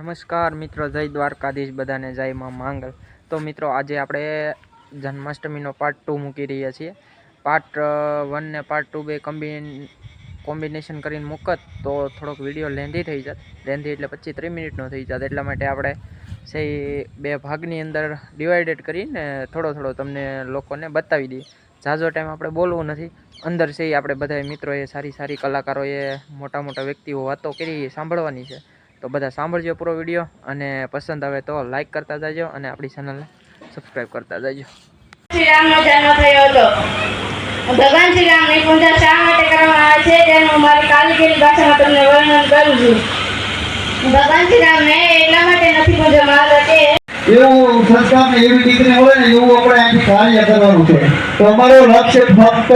નમસ્કાર મિત્રો, જય દ્વારકાધીશ બધાને, જય માં માંગલ. તો મિત્રો, આજે આપણે જન્માષ્ટમીનો પાર્ટ ટુ મૂકી રહ્યા છીએ. પાર્ટ વન ને પાર્ટ ટુ બે કમ્બિન કોમ્બિનેશન કરીને મૂકત, તો થોડોક વીડિયો લેન્ધી થઈ જાત. લેન્ધી એટલે પચીસ ત્રીસ મિનિટનો થઈ જાત. એટલા માટે આપણે સે બે ભાગની અંદર ડિવાઈડેડ કરીને થોડો થોડો તમને લોકોને બતાવી દઈએ. ઝાઝો ટાઈમ આપણે બોલવું નથી. અંદર છે આપણે બધા મિત્રોએ, સારી સારી કલાકારોએ, મોટા મોટા વ્યક્તિઓ વાતો કરી, સાંભળવાની છે. તો બધા સાંભળજો પૂરો વીડિયો અને પસંદ આવે તો લાઈક કરતા જજો અને આપણી ચેનલને સબસ્ક્રાઈબ કરતા જજો. શ્રી રામનો જન્મ થયો હતો. ભગવાન શ્રી રામની પૂજા શા માટે કરવામાં આવે છે તેનું હું મારી કાલગીરી ભાષામાં તમને વર્ણન કરું છું. ભગવાન શ્રી રામને એટલા માટે નથી પૂજવામાં આવતા કે એવું એવી દીકરી હોય ને એવું આપણે અહીંથી કાર્ય કરવાનું છે. તો અમારો લક્ષ્ય ફક્ત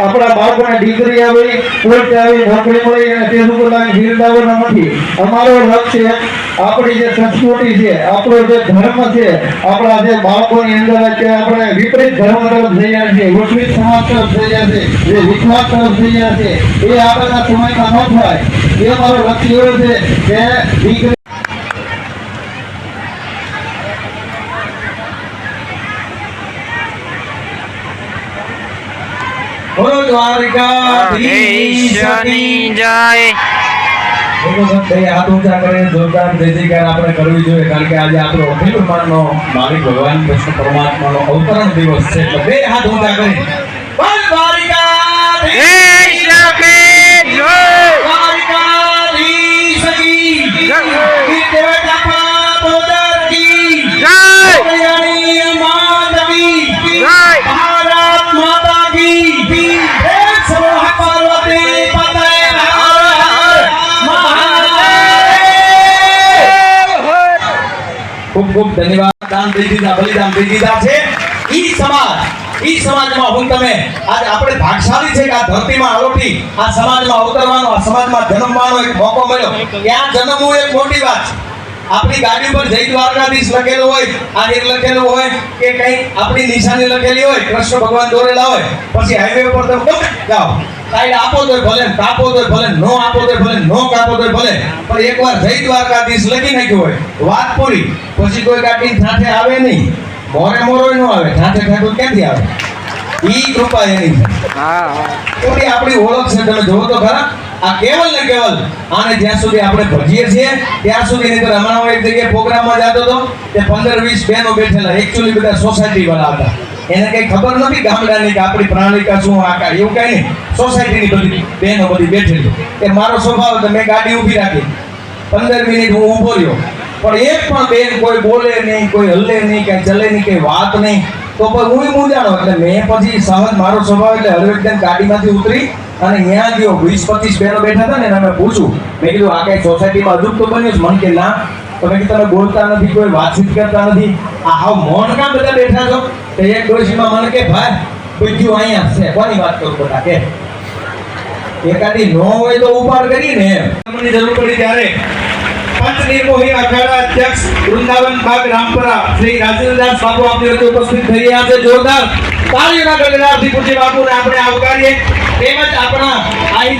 આપણા બાળકોને ડિગ્રી આવી પોસ્ટ આવી નોકરી મળી અને તે લોકો બિરદાવવાનો નથી અમારો લક્ષ્ય આપણી જે સંસ્કૃતિ છે, આપણો જે ધર્મ છે, આપણા જે બાળકોની અંદર કે આપણે વિપરીત ધર્મ તરફ જઈ રહ્યા છીએ, વૈશ્વિક સમાજ તરફ જઈ રહ્યા છે જે વિશ્વાસ તરફ જઈ રહ્યા છે એ આપણા સમયમાં ન થાય. એ મારો લક્ષ્ય એવો છે કે ડિગ્રી બોલો દ્વારિકાધીશ કી જય લોકો બે હાથ ઊંચા કરે જોરદાર જય જયકાર આપણે કરવી જોઈએ કારણ કે આજે આપણો અભિમાનનો માલિક ભગવાન કૃષ્ણ પરમાત્માનો અવતરણ દિવસ છે એટલે બે હાથ ઊંચા કરી ખૂબ ધન્યવાદ. દાન દઈ દીધા બલિદાન દઈ દીધા છે. ઈ સમાજ, ઈ સમાજમાં હું તમે, આજ આપણે ભાગશાળી છે કે આ ધરતીમાં આલોટી આ સમાજમાં અવતરવાનો આ સમાજમાં જન્મવાનો એક મોકો મળ્યો. ત્યાં જન્મવું એક મોટી વાત છે. આપણી ગાડી પર જય દ્વારકાધીશ લખેલું હોય, આ એક લખેલું હોય, કે કઈ આપણી નિશાની લખેલી હોય, કૃષ્ણ ભગવાન દોરેલા હોય, પછી હાઈવે પર તમે જાઓ. સાઈડ આપો તો ભલે કાપો તો ભલે નો આપો તો ભલે નો કાપો તો ભલે પણ એકવાર જય દ્વારકાધીશ લખી નાખ્યું હોય વાત પૂરી પછી કોઈ કાકી સાથે આવે નહીં મોરે મોરો ન આવે સાથે ઠાકોર ક્યાંથી આવે? ઈ કૃપા એની થોડી આપણી ઓળખ છે તમે જોવો તો ખરા આ કેવલ ને કેવલ આને જ્યાં સુધી આપણે ભજીએ છીએ ત્યાં સુધી નહીં તો હમણાં હું એક જગ્યાએ પ્રોગ્રામમાં જતો હતો તે પંદર વીસ બહેનો બેઠેલા એકચ્યુઅલી બધા સોસાયટી વાળા હતા. એને કઈ ખબર નથી ગામડાની કે આપણી પ્રણાલિકા શું આ કા એવું કઈ નહીં. સોસાયટીની બધી બહેનો બધી બેઠેલી કે મારો સ્વભાવ તો મેં ગાડી ઊભી રાખી. પંદર મિનિટ હું ઊભો રહ્યો. પણ એક પણ બેન કોઈ બોલે નહીં, કોઈ હલે નહીં કઈ ચલે નહીં કઈ વાત નહીં. તો પણ હું મૂંઝાણો. એટલે મેં પછી સહજ મારો સ્વભાવ એટલે હળવે એકદમ ગાડીમાંથી ઉતરી અને ત્યાં ગયો. વીસ પચીસ બહેનો બેઠા હતા ને એને મેં પૂછ્યું. મેં કીધું, આ કઈ સોસાયટીમાં અજુબ તો બન્યું મન કે, ના. તો મેં તમે બોલતા નથી, કોઈ વાતચીત કરતા નથી. આ હાવ મૌન કામ બધા બેઠા છો? તો એક ડોશીમાં મને કે, ભાઈ, બધું અહીંયા છે. કોની વાત કરું બધા કે એકાદી નો હોય તો ઉપાડ કરીને તમને જરૂર પડી ત્યારે પંચ નિર્મોહી અખાડા અધ્યક્ષ વૃંદાવન બાગ રામપરા શ્રી રાજેન્દ્રદાસ બાબુ આપની વચ્ચે ઉપસ્થિત થઈ રહ્યા છે. જોરદાર તાળીઓના ગગડાથી પૂજ્ય બાપુને આપણે આવકારીએ. તેમજ આપણા આઈ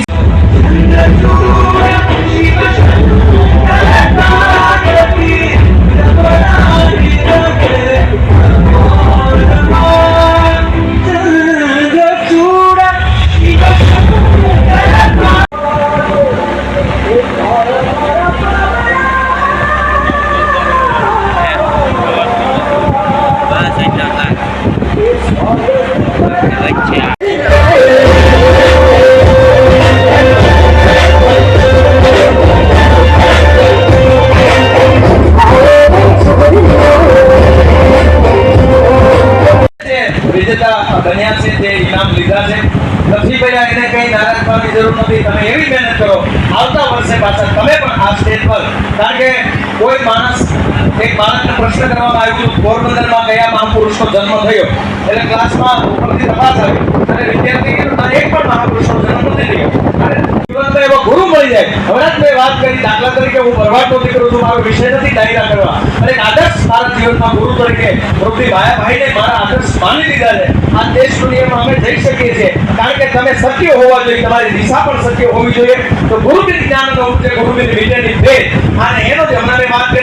બન્યા છે, તે ઇનામ લીધા છે. નથી પડ્યા એને કઈ નારાજ થવાની જરૂર નથી. તમે એવી મહેનત કરો. આવતા વર્ષે પાછા તમે પણ આ સ્ટેજ પર. કારણ કે કોઈ માણસ, એક બાળકને પ્રશ્ન કરવામાં આવ્યું હતું પોરબંદરમાં કયા મહાપુરુષનો જન્મ થયો? એટલે ક્લાસમાં ઉપરથી તપાસ આવી. અને વિદ્યાર્થી એક પણ મહાપુરુષનો જન્મ જીવનનો એવો ગુરુ મળી જાય. હમણાં જ મેં વાત કરી, દાખલા તરીકે હું ભરવાડનો દીકરો છું, મારો વિષય નથી ડાયરા કરવા. અને આદર્શ મારા જીવનમાં ગુરુ તરીકે ભાયા ભાઈને મારા આદર્શ માની લીધા છે. આ દેશ દુનિયામાં અમે જઈ શકીએ છીએ. કારણ કે તમે સત્ય હોવા જોઈએ, તમારી દિશા પણ સત્ય હોવી જોઈએ. તો ગુરુબિંદ જ્ઞાનનો ઉપજે ગુરુની વિજયની ભેદ. અને એનો જ હમણાં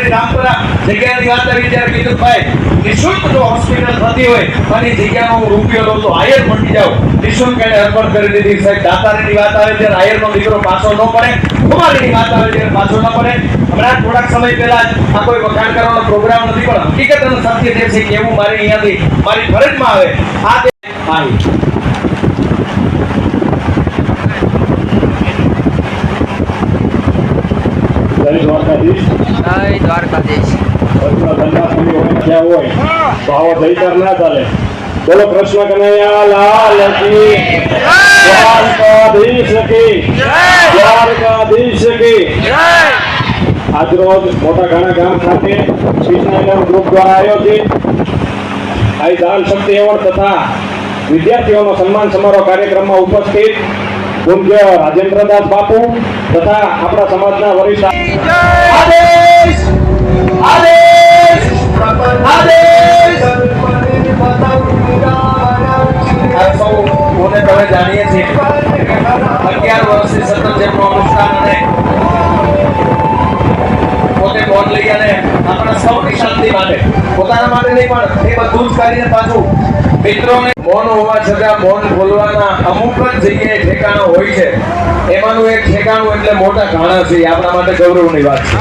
મેં જગ્યાની વાત કરી ત્યારે કીધું, ભાઈ, નિઃશુલ્ક જો હોસ્પિટલ થતી હોય અને એ જગ્યાનો હું રૂપિયો લઉં તો આયર મટી જાઉં. નિઃશુલ્ક એને અર્પણ કરી દીધી. સાહેબ, દાતારીની વાત આવે ત્યારે આયરનો દીકરો પાછો ન પડે. કુમારીની વાત આવે ત્યારે પાછો ન પડે. હમણાં થોડાક સમય પહેલા આ કોઈ વખાણ કરવાનો પ્રોગ્રામ નથી, પણ હકીકત અને સત્ય જે છે કે એવું મારે અહીંયાથી, મારી ફરજમાં આવે. આ આવી જય દ્વારકાધીશ જય દ્વારકાધીશ કૃષ્ણ જન્માષ્ટમી હોય તો આવો જયકાર ના ચાલે. બોલો કૃષ્ણ કનૈયા લાલ કી. દ્વારકાધીશ કી. દ્વારકાધીશ કી. આજરોજ મોટા ઘણા ગામ ખાતે ગ્રુપ દ્વારા આયોજિત આઈ દાન શક્તિ એવોર્ડ તથા વિદ્યાર્થીઓનો સન્માન સમારોહ કાર્યક્રમમાં ઉપસ્થિત પૂજ્ય રાજેન્દ્રદાસ બાપુ તથા આપણા સમાજના વરિષ્ઠ આદેશ આદેશ આદેશ આ સૌ કોને તમે જાણીએ છીએ? અગિયાર વર્ષથી સતત જેમનું અનુષ્ઠાન અને પોતે લઈ અને આપણા સૌની શાંતિ માટે. પોતાના માટે નહીં પણ એ બધું જ કરીને પાછું મિત્રોને મૌન હોવા છતાં મૌન બોલવાના અમુક જ જગ્યાએ ઠેકાણા હોય છે. એમાંનું એક ઠેકાણું એટલે મોટા ઘાણા છે. આપણા માટે ગૌરવની વાત છે.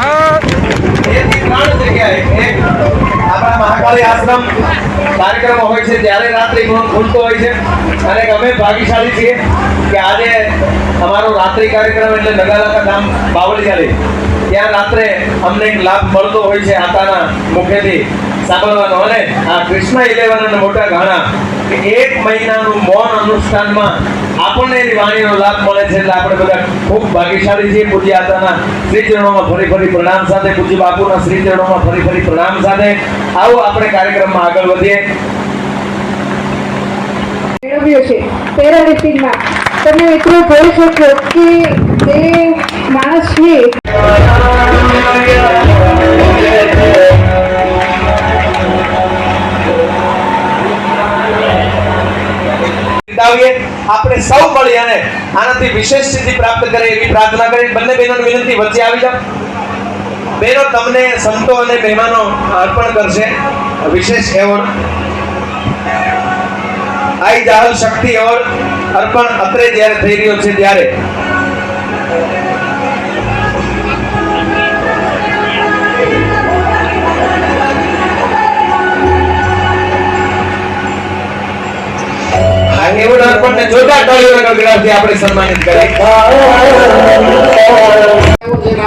કાર્યક્રમ હોય છે. ત્યારે રાત્રિ અને અમે ભાગ્યશાળી છીએ કે આજે અમારો રાત્રિ કાર્યક્રમ એટલે નગાલાકા ધામ બાવળિયાળી. ત્યાં રાત્રે અમને એક લાભ મળતો હોય છે આતાના મુખેથી. સાંભળવાનો, અને આ કૃષ્ણ ઇલેવન અને મોટા ઘાણા એક મહિનાનું મૌન અનુષ્ઠાનમાં આપણને એની વાણીનો લાભ મળે છે એટલે આપણે બધા ખૂબ ભાગ્યશાળી છીએ. પૂજ્ય આતાના શ્રી ચરણોમાં ફરી ફરી પ્રણામ સાથે, પૂજ્ય બાપુના શ્રી ચરણોમાં ફરી ફરી પ્રણામ સાથે. આવો આપણે કાર્યક્રમમાં આગળ વધીએ. મેળવ્યો છે પેરાલિમ્પિકમાં. તમે મિત્રો જોઈ શકો કે તે માણસ છે વિતાવીએ આપણે સૌ મળી અને આનાથી વિશેષ સિદ્ધિ પ્રાપ્ત કરે એવી પ્રાર્થના કરી બંને બહેનોની વિનંતી, વચ્ચે આવી જાઓ. બહેનો તમને સંતો અને મહેમાનો અર્પણ કરશે. વિશેષ એવોર્ડ. આઈ જાહલ શક્તિ એવોર્ડ અર્પણ અત્રે જ્યારે થઈ રહ્યો છે ત્યારે. એવોર્ડ અર્પણને જોરદાર તાળીઓના ગગડાથી આપણે સન્માનિત કરીએ.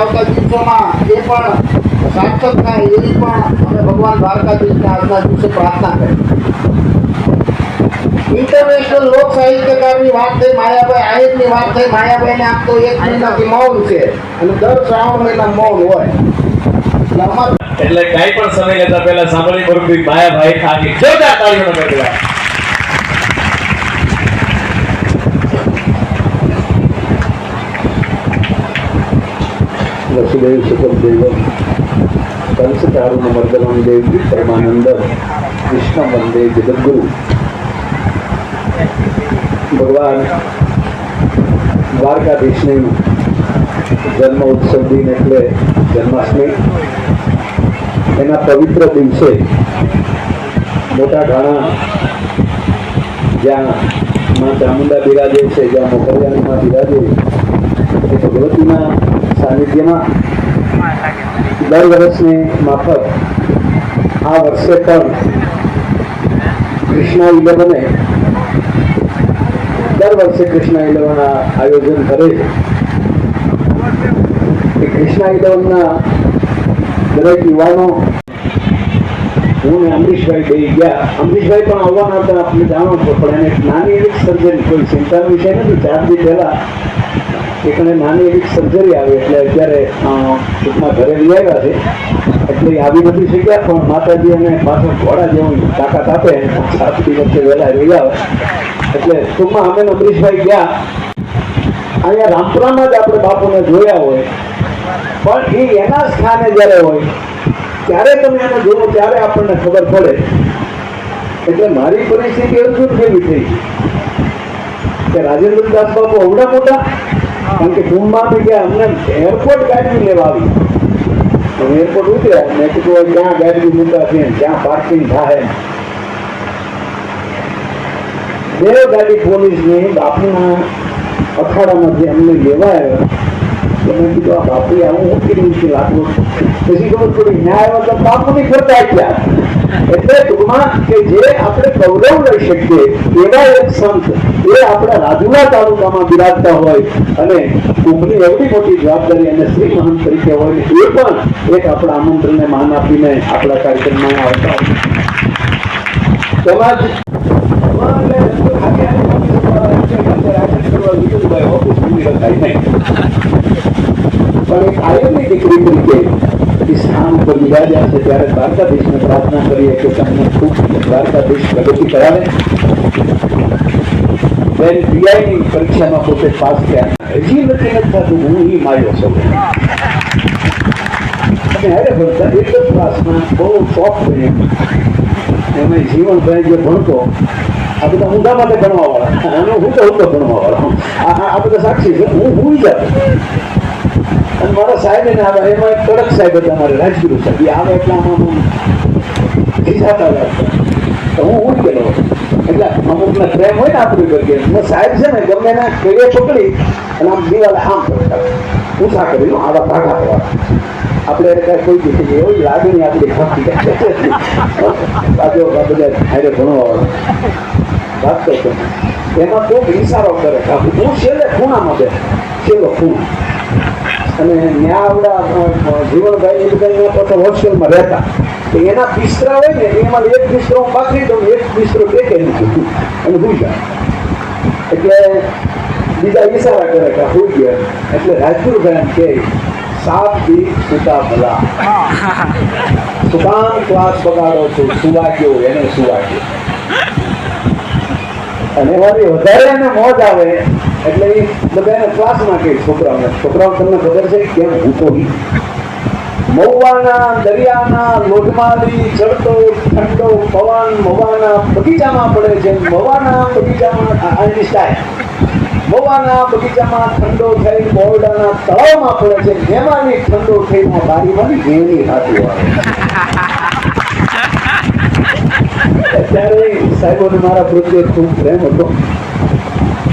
આવતા દિવસોમાં એ પણ સાર્થક થાય એવી પણ અમે ભગવાન દ્વારકાધીશને આજના દિવસે પ્રાર્થના કરી. ઇન્ટરનેશનલ લોક સાહિત્યકારની વાત થઈ માયાભાઈ આહિરની વાત થઈ માયાભાઈને આમ તો એક મહિનાથી મૌન છે અને દર શ્રાવણ મહિના મૌન હોય. એટલે કઈ એટલે કાંઈ પણ સમય લેતા પહેલા સાંભળી પડતું માયાભાઈ ખાલી જોરદાર તાળીઓનો ગગડા વસુદેવ સુખમ દેવમ કંસચારુણ મર્દનમ દેવી પરમાનંદ કૃષ્ણ વંદે જગદગુરુ ભગવાન દ્વારકાધીશની જન્મ ઉત્સવ દિન એટલે જન્માષ્ટમી, એના પવિત્ર દિવસે મોટા ઘાણા જ્યાં માં ચામુંડા બિરાજે છે, જ્યાં મોકરિયાણીમાં બિરાજે એ ભગવતીના સાનિધ્યમાં દર વર્ષની માફક આ વર્ષે પણ કૃષ્ણ ઇલેવને દર વર્ષે કૃષ્ણ ઇલેવન આયોજન કરે છે. એ કૃષ્ણ ઇલેવનના દરેક યુવાનો, હું અમરીશભાઈ બે ગયા. અમરીશભાઈ પણ આવવાના હતા આપણે જાણો છો, પણ એને નાની એવી સર્જન કોઈ ચિંતાનો વિષય નથી. ચાર દી પહેલા એકને નાની એવી સર્જરી આવી એટલે અત્યારે ટૂંકમાં ઘરે લઈ આવ્યા છે. એટલે આવી નથી શક્યા પણ માતાજી અને પાછળ ઘોડા જેવું તાકાત આપે સાત દિવસે વહેલા રહી આવે. એટલે ટૂંકમાં અમે અમરીશભાઈ ગયા. અહીંયા રામપુરામાં જ આપણે બાપુને જોયા હોય. પણ એ એના સ્થાને જ્યારે હોય, ત્યારે તમે એને જોવો ત્યારે આપણને ખબર પડે. એટલે મારી પરિસ્થિતિ એવું કેવી થઈ. કે રાજેન્દ્ર દાસ બાબુ અવડા મોટા કારણ કે કુંભમાં બી ગયા અમને એરપોર્ટ ગાડી લેવા આવી હું એરપોર્ટ ઉતર્યા મેં કીધું ક્યાં ગાડી મૂકા છે ક્યાં પાર્કિંગ થાય બે ગાડી પોલીસની બાપુના અખાડામાંથી અમને લેવા આવ્યો તો મેં કીધું આ બાપુ આવું હું કર્યું છે લાગુ પછી ખબર પડી ન્યાય આવ્યો તો બાપુની કરતા ગયા એટલે ટૂંકમાં કે જે આપણે ગૌરવ લઈ શકીએ એવા એક સંત એ આપણા રાજુલા તાલુકામાં બિરાજતા હોય અને કુંભની એવડી મોટી જવાબદારી અને શ્રી મહંત તરીકે હોય એ પણ એક આપણા આમંત્રણને માન આપીને આપણા કાર્યક્રમમાં આવતા હોય. એક આયરની દીકરી તરીકે સ્થાન ઉપર બિરાજ્યા છે પ્રાર્થના કરીએ કે તમને ખૂબ દ્વારકાધીશ પ્રગતિ કરાવે. બેન પીઆઈની પરીક્ષામાં પોતે પાસ થયા, હજી નથી થતું હું એ માર્યો છું. અને અરે ભણતા એક જ ક્લાસમાં બહુ ટોપ બન્યો એમાં જીવનભાઈ જે ભણતો, આ બધા ઊંધા માટે ભણવા વાળા અને હું તો ઊંધો ભણવા વાળા આ બધા સાક્ષી છે, હું હું જાતો. અને મારા સાહેબ એને આવે એમાં એક કડક સાહેબ હતા મારે, રાજગુરુ સાહેબ. એ આવે એટલે આમાં લાગતા તો હું હું ગયેલો એટલે અમુકને પ્રેમ હોય ને આપણી પ્રત્યે સાહેબ છે ને ગમે એના કેળે પકડી અને આમ દિવાલે આમ ઊંચા કરી આવા ભાગા પડવા આપણે એને કાંઈ કોઈ દીધી એવી લાગણી આપણી બાજુ બધા હારે ભણવા વાત કરતો એમાં કોઈક ઈશારો કરે હું છેલ્લે ખૂણામાં બે છેલ્લો ખૂણો. અને ત્યાં આવડા જીવનભાઈ બધા પોતે હોસ્ટેલમાં રહેતા. તો એના બિસ્તરા હોય ને, એમાં એક બિસ્તરો હું પાથરી દઉં, એક બિસ્તરો ટેકે મૂકું અને હું જાય એટલે બીજા ઈશારા કરે કે હું ગયા. એટલે રાજગુરુભાઈ એમ કે સાત દી સુતા ભલા. સુકામ ક્લાસ બગાડો છો સુવા ગયો એને સુવા ગયો અને એમાંથી વધારે એને મોજ આવે એટલે એ બધા એને ક્લાસમાં કહે છોકરાઓને. છોકરાઓ તમને ખબર છે કેમ ભૂતો મૌવાના મહુવાના દરિયાના લોઢમાલી ચડતો ઠંડો પવન મવાના બગીચામાં પડે છે. મવાના બગીચામાં આની સ્ટાઇલ મવાના બગીચામાં ઠંડો થઈ બોરડાના તળાવમાં પડે છે. એમાંની ઠંડો થઈને બારીમાં ઘેણી હાથું આવે. ત્યારે સાહેબોને મારા પ્રત્યે ખૂબ પ્રેમ હતો.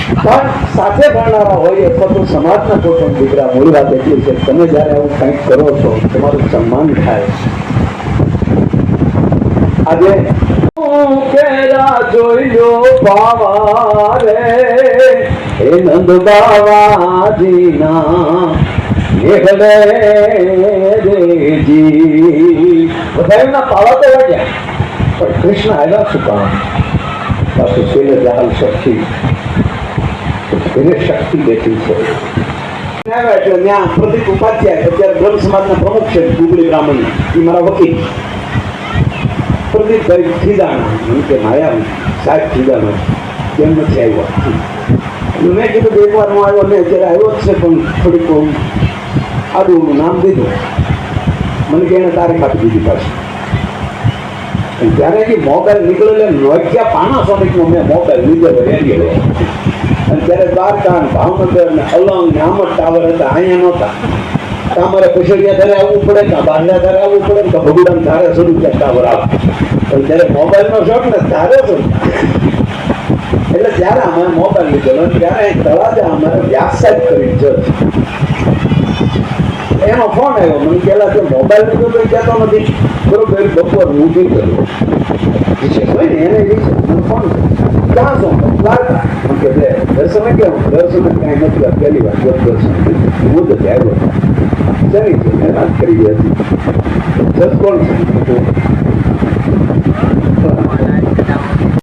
પણ સાથે ભણનારા હોય અથવા તો સમાજના કોઈ દીકરા મૂળ વાત એટલી છે તમે જ્યારે આવું કંઈક કરો છો, તમારું સન્માન થાય. આજે કેરા જોઈજો પાવા રે એ નંદ બાવાજીના મેઘલે રેજી. બધા એમના પાવા તો વાગ્યા, પણ કૃષ્ણ આવ્યા શું કામ? પાછું છેલ્લે શક્તિ. એને શક્તિ બેઠી છે. એટલે ત્યાં પ્રદીપ ઉપાધ્યાય અત્યારે બ્રહ્મ સમાજના પ્રમુખ છે ગુગલી બ્રાહ્મણ. એ મારા વકીલ. પ્રદીપભાઈ એમ કે માયા, સાહેબ ખીદાણા કેમ નથી આવ્યો? મેં કીધું એકવાર હું આવ્યો ને અત્યારે આવ્યો જ છે, પણ થોડીક આડું નામ દીધું. મને કે એને તારીખ આપી દીધી પાછી. ત્યારે કે મોબાઈલ નીકળેલો, નોકિયા પાનાસોનિકનો મેં મોબાઈલ લીધેલો રેડિયો અને ત્યારે દ્વારકા ભાવનગર ને અલંગ ને આમદ ટાવર હતા, અહીંયા નહોતા. તમારે કુશળિયા ધારે આવવું પડે કે બારના ધારે આવવું પડે કે ભગુડામ ધારે શરૂ કે ટાવર આવે. પણ ત્યારે મોબાઈલનો શોખ ને ધારે શરૂ એટલે ત્યારે અમારે મોબાઈલ લીધેલો, ત્યારે તળાજે અમારે વ્યાવસાયિક કરી જજ એનો ફોન આવ્યો. મને પેલા તો મોબાઈલ તો કંઈ કહેતો નથી. બરોબર બપોર હું કઈ કરું વિશેષ હોય ને એને વિશે મને ફોન ક્યાં છો? લાલતા મને કે, બે, દર્શન કેમ? દર્શન કાંઈ નથી પહેલી વાર જો દર્શન હું તો આવ્યો ચલી છે? મેં વાત કરી હતી. જજ કોણ છે?